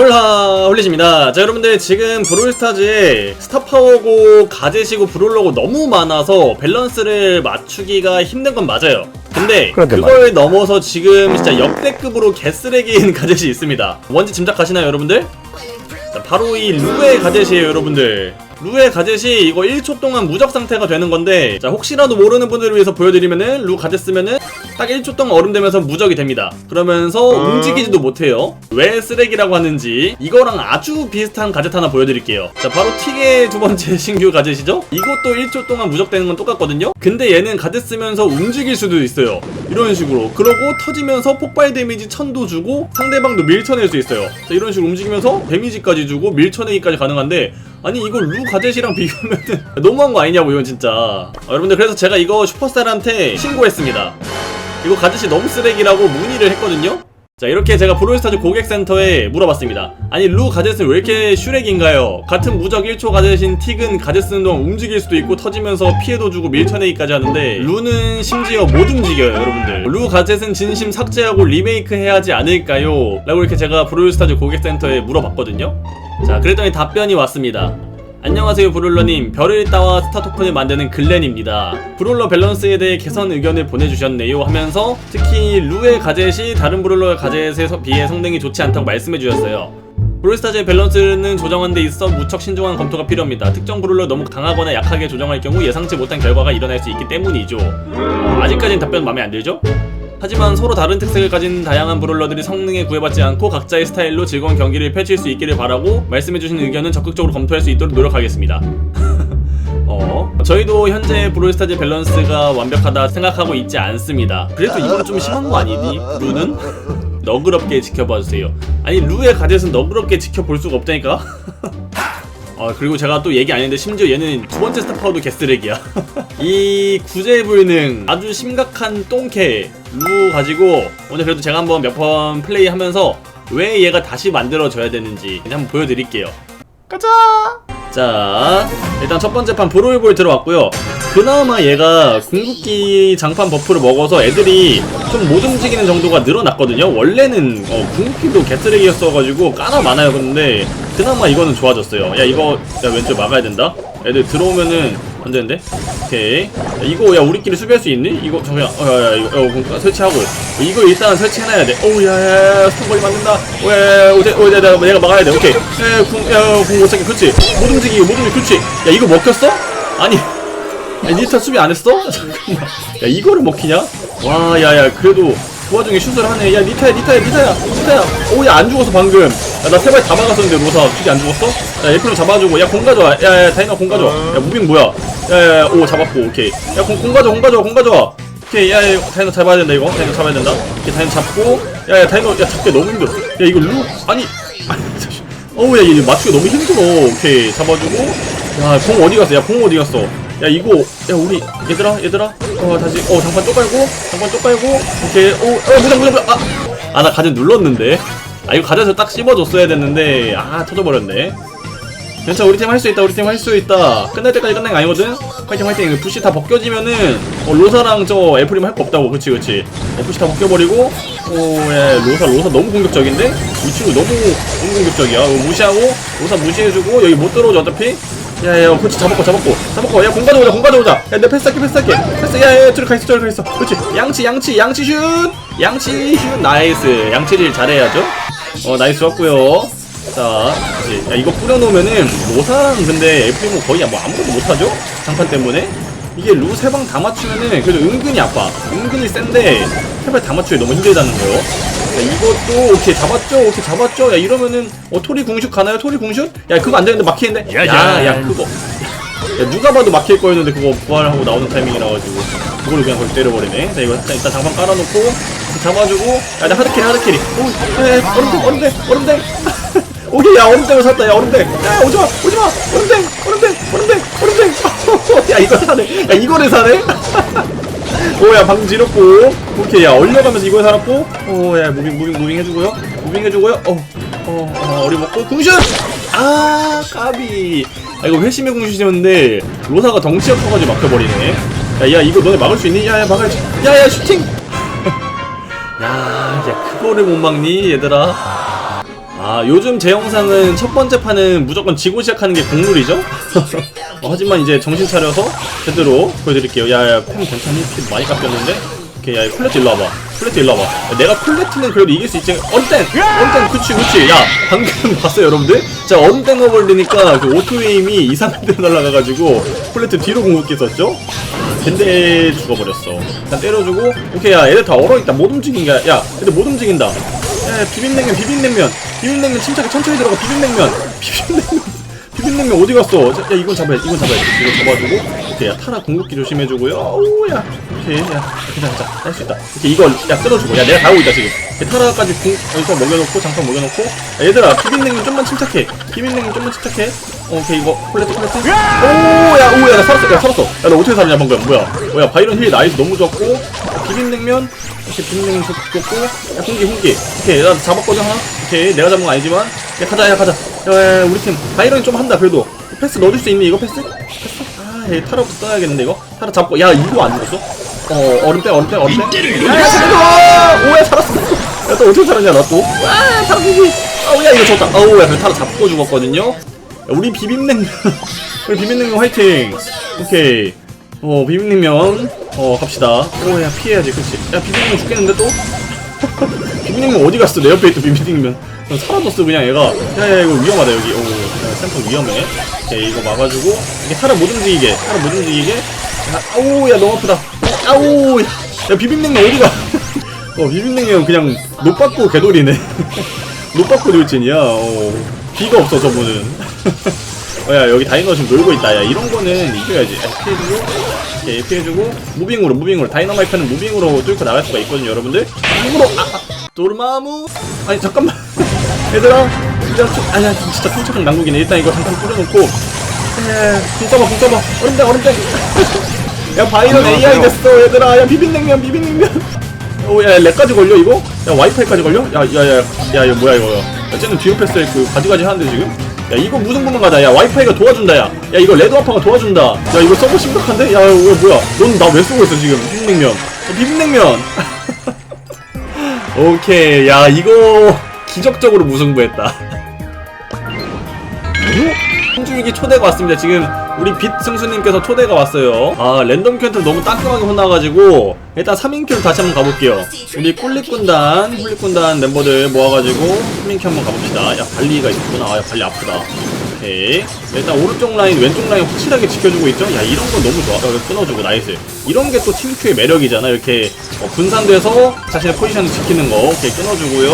홀라 홀리십니다. 자 여러분들 지금 브롤스타즈에 스타파워고 가젯이고 브롤러고 너무 많아서 밸런스를 맞추기가 힘든 건 맞아요. 근데 그걸 넘어서 지금 진짜 역대급으로 개쓰레기인 가젯이 있습니다. 뭔지 짐작가시나요 여러분들? 자, 바로 이 루의 가젯이에요 여러분들 루의 가젯이 이거 1초 동안 무적 상태가 되는 건데 자 혹시라도 모르는 분들을 위해서 보여드리면은 루 가젯 쓰면은 딱 1초 동안 얼음 되면서 무적이 됩니다. 그러면서 움직이지도 못해요. 왜 쓰레기라고 하는지 이거랑 아주 비슷한 가젯 하나 보여드릴게요. 자 바로 틱의 두 번째 신규 가젯이죠? 이것도 1초 동안 무적되는 건 똑같거든요? 근데 얘는 가젯 쓰면서 움직일 수도 있어요. 이런 식으로. 그러고 터지면서 폭발 데미지 1000도 주고 상대방도 밀쳐낼 수 있어요. 자 이런 식으로 움직이면서 데미지까지 주고 밀쳐내기까지 가능한데 아니 이거 루 가젯이랑 비교하면은 너무한 거 아니냐고 이건 진짜. 아, 여러분들 그래서 제가 이거 슈퍼스타한테 신고했습니다. 이거 가젯이 너무 쓰레기라고 문의를 했거든요 자 이렇게 제가 브롤스타즈 고객센터에 물어봤습니다 아니 루 가젯은 왜 이렇게 슈렉인가요? 같은 무적 1초 가젯인 틱은 가젯 쓰는 동안 움직일 수도 있고 터지면서 피해도 주고 밀쳐내기까지 하는데 루는 심지어 못 움직여요 여러분들 루 가젯은 진심 삭제하고 리메이크 해야 하지 않을까요? 라고 이렇게 제가 브롤스타즈 고객센터에 물어봤거든요 자 그랬더니 답변이 왔습니다 안녕하세요 브롤러님. 별을 따와 스타 토큰을 만드는 글렌입니다. 브롤러 밸런스에 대해 개선 의견을 보내주셨네요 하면서 특히 루의 가젯이 다른 브롤러 가젯에 서- 비해 성능이 좋지 않다고 말씀해 주셨어요. 브롤스타즈의 밸런스는 조정하는 데 있어 무척 신중한 검토가 필요합니다. 특정 브롤러 너무 강하거나 약하게 조정할 경우 예상치 못한 결과가 일어날 수 있기 때문이죠. 어, 아직까지는 답변 마음에 안 들죠? 하지만 서로 다른 특색을 가진 다양한 브롤러들이 성능에 구애받지 않고 각자의 스타일로 즐거운 경기를 펼칠 수 있기를 바라고 말씀해주신 의견은 적극적으로 검토할 수 있도록 노력하겠습니다. 어, 저희도 현재 브롤스타즈 밸런스가 완벽하다 생각하고 있지 않습니다. 그래도 이건 좀 심한 거 아니니? 루는? 너그럽게 지켜봐 주세요. 아니 루의 가젯은 너그럽게 지켜볼 수가 없다니까? 아 그리고 제가 또 얘기 안 했는데 심지어 얘는 두 번째 스타 파워도 개쓰레기야 이 구제 불능 아주 심각한 똥캐 루 가지고 오늘 그래도 제가 한번 몇 번 플레이하면서 왜 얘가 다시 만들어져야 되는지 한번 보여드릴게요. 가자! 자 일단 첫 번째 판 브로이볼 들어왔고요. 그나마 얘가 궁극기 장판 버프를 먹어서 애들이 좀 못 움직이는 정도가 늘어났거든요. 원래는 어, 궁극기도 개쓰레기였어가지고 까나 많아요. 근데 그나마 이거는 좋아졌어요. 야 이거 야 왼쪽 막아야 된다? 애들 들어오면은 안 되는데 오케이 야, 이거 야 우리끼리 수비할 수 있니? 이거 잠깐 어야 야 이거 어, 설치하고 이거 일단 설치해놔야 돼 어우 야야 스톤거리 맞는다 오 야 야 오제 오야 내가 내가 막아야 돼 오케이 야 궁 야 궁못 찾게 그렇지 못 움직이게 못 움직이 그렇지 야 이거 먹혔어? 아니 야, 니타 수비 안 했어? 잠깐만. 야, 이거를 먹히냐? 와, 야, 야, 그래도 그 와중에 슛을 하네. 야, 니타야, 니타야, 니타야, 니타야. 오, 야, 안 죽었어, 방금. 야, 나 세 발 다 막았었는데, 로사. 수비 안 죽었어? 야, 에프로 잡아주고. 야, 공 가져와. 야, 야, 다이나 공 가져와. 야, 무빙 뭐야? 야, 야, 야, 오, 잡았고, 오케이. 야, 공, 공 가져와, 공 가져와. 오케이, 야, 야, 다이너 잡아야 된다, 이거. 다이너 잡아야 된다. 오케이, 다이너 잡고. 야, 야, 다이너, 야, 잡기 너무 힘들어. 야, 이거 루, 아니. 아니, 어우, 야, 얘 맞추기 너무 힘들어. 오케이, 잡아주고. 야, 공 어디 갔어? 야, 공 어디 갔어? 야 이거 야 우리 얘들아 얘들아 어 다시 어 장판 쪽 깔고 장판 쪽 깔고 오케이 오어 무장 무장 무장 아아 나 가전 눌렀는데 아 이거 가전에서 딱 씹어줬어야 됐는데 아 터져버렸네 괜찮아 우리 팀 할 수 있다 우리 팀 할 수 있다. 끝날 때까지 끝난 거 아니거든? 화이팅 화이팅. 부시 다 벗겨지면은 어, 로사랑 저 애플이면 할 거 없다고. 그치 그치. 어, 부시 다 벗겨버리고 오예 로사 로사 너무 공격적인데? 이 친구 너무 너무 공격적이야. 이거 무시하고 로사 무시해주고 여기 못 들어오죠 어차피? 야야 그렇지. 잡았고 잡았고. 잡았고. 야공 가져오자 공 가져오자. 야내 패스할게 패스할게. 패스 야야 저기 가있어 저기 가있어. 그렇지. 양치 양치 양치 슛! 양치 슛! 나이스. 양치를 잘해야죠. 어 나이스 좋았고요 자 그렇지 야 이거 뿌려놓으면은 로사랑 근데 에프리모 거의 뭐 아무것도 못하죠? 장판 때문에? 이게 루 세 방 다 맞추면은 그래도 은근히 아파. 은근히 센데 세발 다 맞추기 너무 힘들다는 거요. 야, 이것도 오케이 잡았죠? 오케이 잡았죠? 야 이러면은 어 토리 궁슛 가나요? 토리 궁슛? 야 그거 안 되는데 막히는데 야야 야, 그거. 야 누가 봐도 막힐 거였는데 그거 부활하고 나오는 타이밍이라 가지고 그걸 그냥 거기 때려버리네. 자 이거 일단, 일단 장판 깔아놓고 잡아주고 야나 하드캐리 하드캐리. 오 야, 야, 얼음땡 얼음땡 얼음땡 오케이 야 얼음땡을 샀다 야 얼음땡. 야 오지마 오지마. 얼음땡 얼음땡 얼음땡 얼음땡. 야 이거 사네. 야 이거를 사네? 오야 방금 지렸고. 오케이 야 얼려가면서 이걸 살았고. 오야 무빙 무빙 무빙 해주고요. 무빙 해주고요. 어어 어, 어, 어림없고 궁슛! 아 까비. 아 이거 회심의 궁슛이었는데 로사가 덩치가 커가지고 막혀버리네. 야, 야 이거 너네 막을 수 있니? 야야 막아야지 야야 슈팅! 야, 야 그거를 못 막니 얘들아 아 요즘 제 영상은 첫 번째 판은 무조건 지고 시작하는 게 국룰이죠? 어, 하지만 이제 정신 차려서 제대로 보여드릴게요. 야야 팬 괜찮니? 피 많이 깎였는데? 오케이 야 콜레트 일로 와봐. 콜레트 일로 와봐. 야, 내가 콜레트는 그래도 이길 수 있지. 얼땡! 얼땡 그치 그치. 야 방금 봤어요 여러분들? 자 얼땡 어벌리니까 그 오토에임이 이상한 데로 날아가가지고 콜레트 뒤로 썼죠? 근데 죽어버렸어. 일단 때려주고. 오케이 야 얘들 다 얼어있다. 못 움직인다 야. 얘들 못 움직인다. 야, 야 비빔냉면 비빔냉면 비빔냉면 침착해 천천히 들어가. 비빔냉면. 비빔냉면. 비빔냉면 어디 갔어? 자, 야 이건 잡아야 돼 이건 잡아야 돼 이거 잡아주고. 오케이 야 타라 궁극기 조심해주고요. 오야. 오케이 야. 괜찮아 괜찮아. 할 수 있다. 오케이 이거 야 끊어주고. 야 내가 다 오고 있다 지금. 야, 타라까지 궁 여기서 먹여놓고 장판 먹여놓고. 야, 얘들아 비빔냉면 좀만 침착해. 비빔냉면 좀만 침착해. 어, 오케이 이거 콜레트 콜레트 오야 오야 나 살았어 야 살았어. 야너 어떻게 살았냐 방금. 뭐야. 뭐야 바이런 힐 나이스. 너무 좋았고. 야, 비빔냉면 이렇게 비빔냉면 좋고 야 훈기 훈기. 오케이 나 잡았거든 하나? 오케이 내가 잡은 건 아니지만. 야 가자 야 가자. 야, 야, 야 우리 팀. 바이런이 좀 한다 그래도. 패스 넣어줄 수 있니 이거 패스? 패스? 아얘 타라부터 떠야겠는데 이거? 타라 잡고. 야 이거 안 죽었어? 어 얼음 빼 얼음 빼 얼음 빼. 야야 살려줘 오야 살았어. 야또 어떻게 살았냐 나또와 타라 비비 어우야 이거 졌다. 어우야 그 타라 잡고 죽었거든요? 야, 우리 비빔냉면. 우리 비빔냉면 화이팅. 오케이 어 비빔냉면. 어 갑시다. 오야 피해야지 그치? 야 비빔냉면 죽겠는데 또? 비빔냉면 어디 갔어? 내 옆에 있던 비빔냉면. 어, 사라졌어 그냥 얘가. 야야 이거 위험하다 여기. 오 야, 샘플 위험해. 오케이 이거 막아주고. 이게 타라 못 움직이게. 타라 못 움직이게. 야, 아우 야 너무 아프다. 아우 야, 야 비빔냉면 어디가? 어 비빔냉면 그냥 노받고 개돌이네. 노받고 돌진이야. 어 비가 없어 저분은 어 야 여기 다이너 지금 놀고 있다. 야 이런 거는 이겨야지. 야, 피해주고 오케이 피해주고 무빙으로 무빙으로. 다이너마이트는 무빙으로 뚫고 나갈 수가 있거든요 여러분들. 무빙으로 아, 아. 도르마무? 아니 잠깐만. 얘들아 진짜 좀- 아니야 진짜 통착한 난국이네. 일단 이거 잠깐 뿌려놓고. 에궁 써봐 궁 써봐. 얼음땡 얼음땡. 야 바이런 AI 됐어 얘들아. 야 비빔냉면 비빔냉면. 오야 렉까지 걸려 이거? 야 와이파이까지 걸려? 야 야 야 야 이거 뭐야 이거. 야 쟤는 뒤로 패스에 그 가지가지 하는데 지금? 야 이거 무슨 분만가다. 야 와이파이가 도와준다 야야 이거 레드 아파가 도와준다. 야 이거 서버 심각한데? 야 이거 뭐야? 넌 나왜 쏘고 있어 지금? 비빔냉면. 야, 비빔냉면. 오케이. 야 이거 기적적으로 무승부했다. 홍주위기 초대가 왔습니다. 지금. 우리 빛 승수님께서 초대가 왔어요. 아 랜덤 큐한테 너무 따끔하게 혼나가지고 일단 3인 큐를 다시 한번 가볼게요. 우리 꿀릭군단, 훌릭군단 멤버들 모아가지고 3인 큐 한번 가봅시다. 야 발리가 있구나. 아, 야 발리 아프다. 오케이. 일단 오른쪽 라인, 왼쪽 라인 확실하게 지켜주고 있죠? 야 이런 건 너무 좋아. 야, 끊어주고 나이스. 이런 게 또 팀큐의 매력이잖아. 이렇게 어, 분산돼서 자신의 포지션을 지키는 거. 오케이 끊어주고요.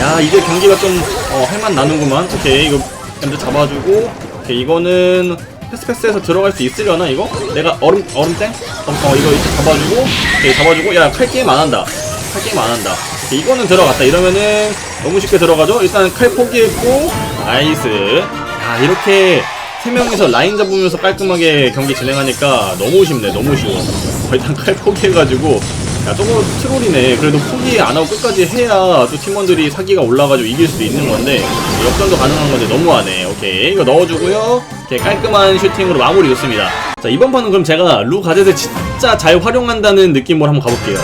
야 이제 경기가 좀 어, 할만 나는구만. 오케이 이거 먼저 잡아주고 오케이 이거는 패스패스에서 들어갈 수 있으려나 이거? 내가 얼음 얼음땡? 어, 어 이거 이렇게 잡아주고 오케이 잡아주고 야 칼 게임 안 한다. 칼 게임 안 한다. 이거는 들어갔다. 이러면은 너무 쉽게 들어가죠? 일단 칼 포기했고 나이스. 야 이렇게 세 명이서 라인 잡으면서 깔끔하게 경기 진행하니까 너무 쉽네 너무 쉬워. 어, 일단 칼 포기해가지고 야 저거 트롤이네. 그래도 포기 안 하고 끝까지 해야 또 팀원들이 사기가 올라가지고 이길 수도 있는 건데 역전도 가능한 건데 너무하네. 오케이. 이거 넣어주고요. 이렇게 깔끔한 슈팅으로 마무리 좋습니다. 자 이번 판은 그럼 제가 루 가젯을 진짜 잘 활용한다는 느낌으로 한번 가볼게요.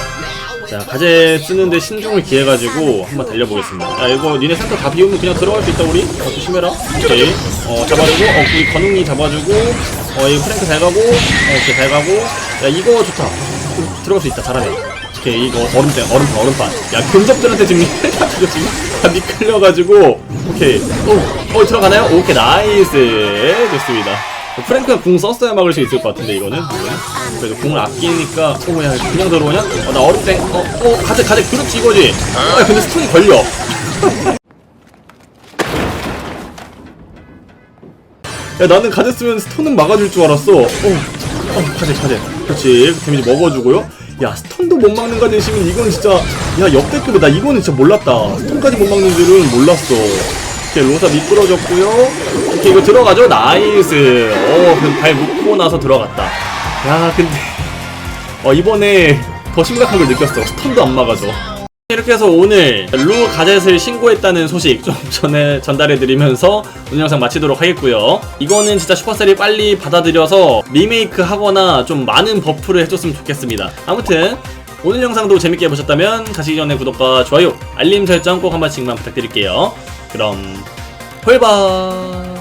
자 가젯 쓰는데 신중을 기해가지고 한번 달려보겠습니다. 야 이거 니네 센터 다 비우면 그냥 들어갈 수 있다 우리? 어, 조심해라. 오케이. 어 잡아주고 어 우리 건웅이 잡아주고 어 이거 프랭크 잘 가고 어 오케이 잘 가고. 야 이거 좋다. 어, 들어갈 수 있다 잘하네 오케이 이거 얼음땡 얼음판 얼음판. 야 근접들한테 지금 해가지고 지금 다 미끌려가지고. 오케이. 어, 어 들어가나요? 오케이 나이스. 좋습니다. 프랭크가 궁 썼어야 막을 수 있을 것 같은데 이거는. 그래도 궁을 아끼니까. 오야 그냥 들어오냐? 어, 나 얼음땡 어, 어 가재 가재 그렇지 이거지. 아 근데 스톤이 걸려. 야 나는 가재 쓰면 스톤은 막아줄 줄 알았어. 어, 어 가재 가재. 그렇지. 데미지 먹어주고요. 야 스톤도 못 막는 가재 시면 이건 진짜 야 역대급이다 나 이거는 진짜 몰랐다 스톤까지 못 막는 줄은 몰랐어 이렇게 로사 미끄러졌고요 이렇게 이거 들어가죠 나이스 어 그럼 발 묶고 나서 들어갔다 야 근데 어, 이번에 더 심각한 걸 느꼈어. 스턴도 안 막아줘. 이렇게 해서 오늘 루 가젯을 신고했다는 소식 좀 전에 전달해드리면서 오늘 영상 마치도록 하겠고요. 이거는 진짜 슈퍼셀이 빨리 받아들여서 리메이크 하거나 좀 많은 버프를 해줬으면 좋겠습니다. 아무튼 오늘 영상도 재밌게 보셨다면 가시기 전에 구독과 좋아요, 알림 설정 꼭 한 번씩만 부탁드릴게요. 그럼 홀바